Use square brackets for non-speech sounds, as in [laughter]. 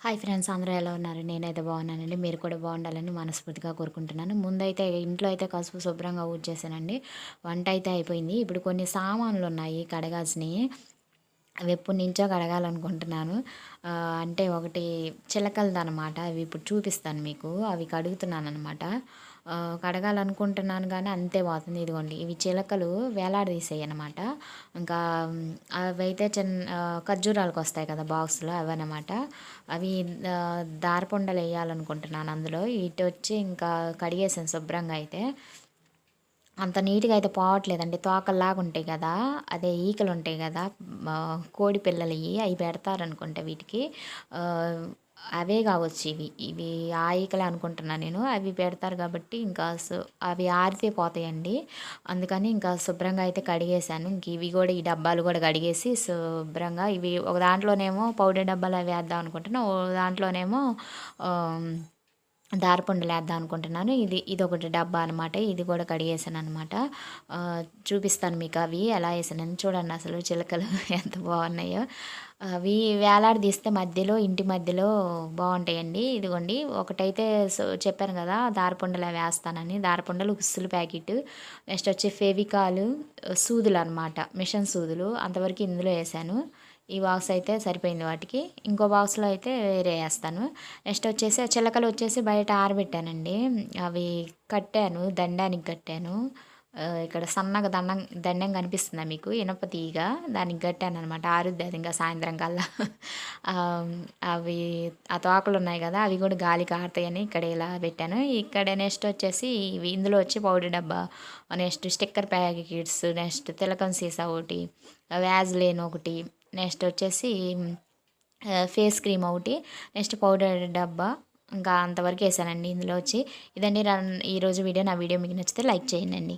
Hi friends అందరూ ఎలా ఉన్నారు? నేనైతే బాగున్నానండి. మీరు కూడా బాగుండాలని మనస్ఫూర్తిగా కోరుకుంటున్నాను. ముందైతే ఇంట్లో అయితే కసుపు శుభ్రంగా ఊడ్ చేశానండి వంట అయితే అయిపోయింది. ఇప్పుడు కొన్ని సామాన్లు ఉన్నాయి కడగాల్సినవి. అవి ఎప్పటి నుంచో కడగాలనుకుంటున్నాను. అంటే ఒకటి చిలకలది అనమాట అవి ఇప్పుడు చూపిస్తాను మీకు. అవి కడుగుతున్నాను అనమాట కడగాలనుకుంటున్నాను కానీ అంతే పోతుంది. ఇదిగోండి ఇవి చిలకలు వేలాడదీసాయి అనమాట ఇంకా అవైతే చిన్న ఖర్జూరాలకు వస్తాయి కదా బాక్స్లో అవన్నమాట. అవి దారపొండలు వేయాలనుకుంటున్నాను అందులో. ఇటు వచ్చి ఇంకా కడిగేసాను శుభ్రంగా అయితే. అంత నీట్గా అయితే పోవట్లేదండి. తోకల్లాగా ఉంటాయి కదా అదే ఈకలు ఉంటాయి కదా కోడి పిల్లలు అవి పెడతారనుకుంటా వీటికి. అవే కావచ్చు ఇవి. ఇవి ఆ ఈకలే అనుకుంటున్నాను నేను. అవి పెడతారు కాబట్టి ఇంకా సు- అవి ఆరితే పోతాయండి. అందుకని ఇంకా శుభ్రంగా అయితే కడిగేసాను ఇంక ఇవి కూడా ఈ డబ్బాలు కూడా కడిగేసి శుభ్రంగా ఇవి ఒక దాంట్లోనేమో పౌడర్ డబ్బాలు అవి వేద్దాం అనుకుంటున్నా. ఓ దాంట్లోనేమో దారపుండలు వేద్దాం అనుకుంటున్నాను. ఇది ఇది ఒకటి డబ్బా అనమాట ఇది కూడా కడిగేసాను అనమాట చూపిస్తాను మీకు అవి ఎలా వేసానని. చూడండి అసలు చిలకలు [laughs] ఎంత బాగున్నాయో. అవి వేలాడదీస్తే మధ్యలో ఇంటి మధ్యలో బాగుంటాయండి. ఇదిగోండి ఒకటైతే సో- చెప్పాను కదా దారపుండలే వేస్తానని. దారపుండలు ఉస్సులు ప్యాకెట్. నెక్స్ట్ వచ్చి ఫెవికాలు సూదులు అనమాట మిషన్ సూదులు. అంతవరకు ఇందులో వేసాను. ఈ బాక్స్ అయితే సరిపోయింది వాటికి. ఇంకో బాక్స్లో అయితే వేరే వేస్తాను. నెక్స్ట్ వచ్చేసి ఆ చిలకలు వచ్చేసి బయట ఆరబెట్టానండి. అవి కట్టాను దండానికి కట్టాను. ఇక్కడ సన్నగా దండం దండం కనిపిస్తుందా మీకు? ఇనప తీగ. దానికి కట్టాను అనమాట ఆరుద్ది అది ఇంకా సాయంత్రం కల్లా. అవి ఆ తోకలు ఉన్నాయి కదా అవి కూడా గాలికి ఆడతాయని ఇక్కడ ఇలా పెట్టాను. ఇక్కడ నెక్స్ట్ వచ్చేసి ఇవి ఇందులో వచ్చి పౌడర్ డబ్బా నెక్స్ట్ స్టిక్కర్ ప్యాకెట్స్ నెక్స్ట్ తిలకం సీసా ఒకటి వ్యాజ్లేన్ ఒకటి నెక్స్ట్ వచ్చేసి ఫేస్ క్రీమ్ ఒకటి నెక్స్ట్ పౌడర్ డబ్బా ఇంకా అంతవరకు వేసానండి ఇందులో వచ్చి. ఇదండి రన్ ఈరోజు వీడియో. నా వీడియో మీకు నచ్చితే లైక్ చేయండి